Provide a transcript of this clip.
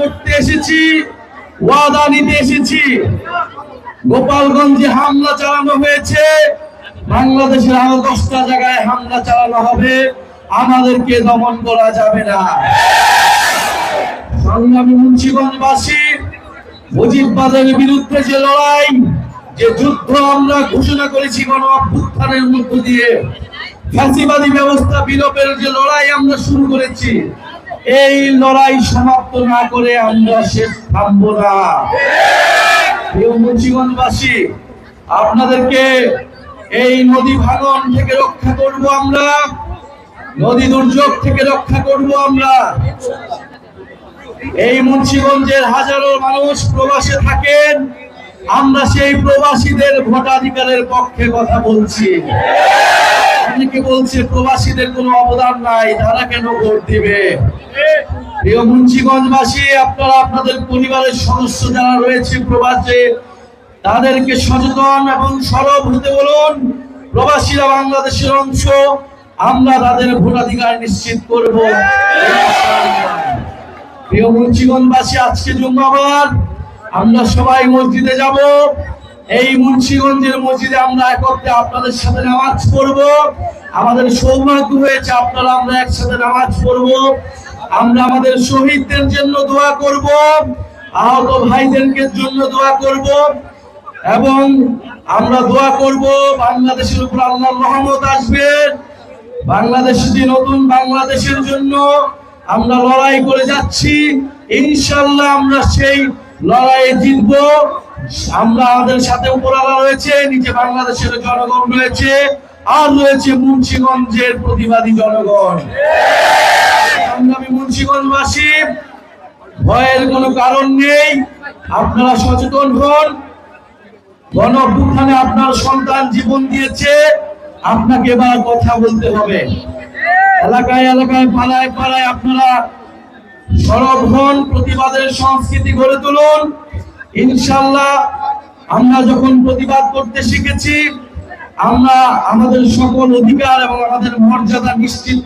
করতে এসেছি, ওয়াদা নিতে এসেছি। গোপালগঞ্জে হামলা চালানো হয়েছে, বাংলাদেশের আরও দশটা জায়গায় হামলা চালানো হবে, আমাদেরকে দমন করা যাবে না। সংগ্রামী মুন্সিগঞ্জবাসী, মুজিববাদের বিরুদ্ধে যে লড়াই, যে যুদ্ধ আমরা ঘোষণা করেছি গণ অভ্যুত্থানের মধ্য দিয়ে, ফ্যাসিবাদী ব্যবস্থা বিলোপের যে লড়াই আমরা শুরু করেছি এই লড়াই সমাপ্ত না করে আমরা শেষ থামবো না। মুন্সিগঞ্জবাসী, আপনাদেরকে এই নদী ভাঙন থেকে রক্ষা করব আমরা, নদী দুর্যোগ থেকে রক্ষা করব আমরা। এই মুন্সিগঞ্জের হাজারো মানুষ প্রবাসে থাকেন, আমরা সেই প্রবাসীদের ভোটাধিকারের পক্ষে কথা বলছি। অনেকে বলছে, প্রবাসীদের কোনো অবদান নাই, তারা কেন ভোট দিবে? প্রিয় আপনারা আপনাদের পরিবারের সদস্য যারা রয়েছে প্রবাসে, তাদেরকে সচেতন এবং সরব হতে বলুন। প্রবাসীরা বাংলাদেশের অংশ, আমরা তাদের ভোটাধিকার নিশ্চিত করব। প্রিয় মুন্সিগঞ্জবাসী, আজকে জুম্মাবার, আমরা সবাই মসজিদে যাব। এই মুন্সিগঞ্জের মসজিদে আমরা একত্রে আপনাদের সাথে নামাজ পড়ব। আমাদের সৌভাগ্য হয়েছে আপনারা আমরা একসাথে নামাজ পড়ব। আমরা আমাদের শহীদদের জন্য দোয়া করব, আহত ভাইদেরকে জন্য দোয়া করব এবং আমরা দোয়া করব বাংলাদেশের উপর আল্লাহর রহমত আসবে। বাংলাদেশ যে নতুন বাংলাদেশের জন্য আমরা লড়াই করে যাচ্ছি, ইনশাল্লাহ আমরা সেই লড়াইয়ে জিতব। আমরা আমাদের সাথে উপরালা রয়েছে, নিচে বাংলাদেশের জনগণ রয়েছে, আর রয়েছে মুন্সিগঞ্জের প্রতিবাদী জনগণ। সংগ্রামী মুন্সিগঞ্জবাসী, ভয়ের কোনো কারণ নেই, আপনারা সচেতন হন। গণ আপনার সন্তান জীবন দিয়েছে, আপনাকে এবার কথা বলতে হবে। এলাকায় এলাকায়, পাড়ায় পাড়ায় আপনারা সরব হন, প্রতিবাদের সংস্কৃতি গড়ে তুলুন। ইনশাল্লাহ আমরা যখন প্রতিবাদ করতে শিখেছি আমরা আমাদের সকল অধিকার এবং আমাদের মর্যাদা নিশ্চিত